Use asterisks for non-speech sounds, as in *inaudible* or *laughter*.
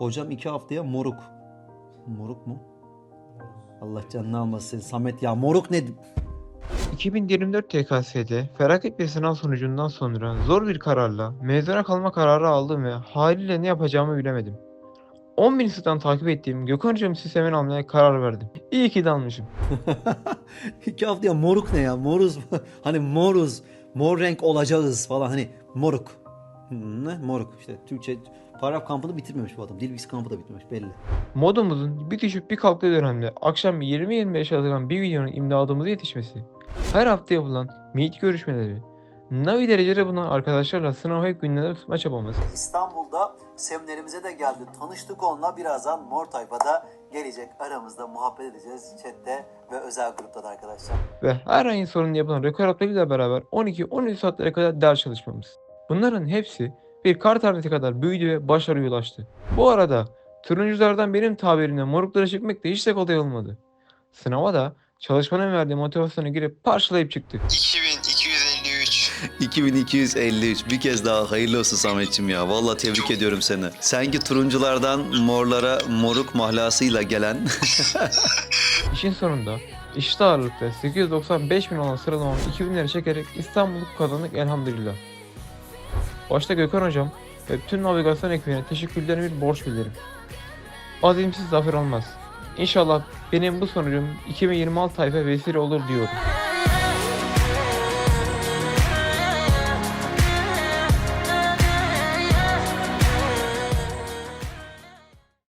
Hocam iki haftaya moruk. Moruk mu? Allah canını almasın. Samet ya moruk ne? 2024 TKS'de felaket bir sınav sonucundan sonra zor bir kararla mezuna kalma kararı aldım ve haliyle ne yapacağımı bilemedim. 10 bin sıradan takip ettiğim Gökhan Hocam sistemini almaya karar verdim. İyi ki de almışım. *laughs* iki haftaya moruk ne ya? Moruz. *laughs* hani moruz. Mor renk olacağız falan. Hani moruk. Ne? Moruk. İşte Türkçe paragraf kampını bitirmemiş bu adam. Dil bilgisi kampı da bitirmemiş belli. Modumuzun bir düşüp bir kalktığı dönemde akşam 20-25 hazırlanan bir videonun imdadımıza yetişmesi, her hafta yapılan meet görüşmeleri, Navi dereceleri bulunan arkadaşlarla sınav hep gündemde tutma çabamız, İstanbul'da seminerimize de geldi. Tanıştık onunla. Birazdan Mor Tayfa'da gelecek. Aramızda muhabbet edeceğiz. Chatte ve özel grupta da arkadaşlar. ve her ayın sonunda yapılan rekor haftalarıyla beraber 12-13 saatlere kadar ders çalışmamız. Bunların hepsi bir kar tanesi kadar büyüdü ve başarıya ulaştı. Bu arada turunculardan benim tabirimle moruklara çıkmak da hiç de kolay olmadı. Sınava da çalışmanın verdiği motivasyona girip parçalayıp çıktık. 2253. 2253 bir kez daha hayırlı olsun Samet'ciğim ya. Vallahi tebrik ediyorum seni. Sen ki turunculardan morlara moruk mahlasıyla gelen *laughs* İşin sonunda eşit ağırlıkta 895 bin olan sıralamamı 2000'lere çekerek İstanbul'u kazandık elhamdülillah. Başta Gökhan Hocam ve bütün navigasyon ekibine teşekkürlerimi bir borç bilirim. Azimsiz zafer olmaz. İnşallah benim bu sonucum 2026 tayfa vesile olur diyorum.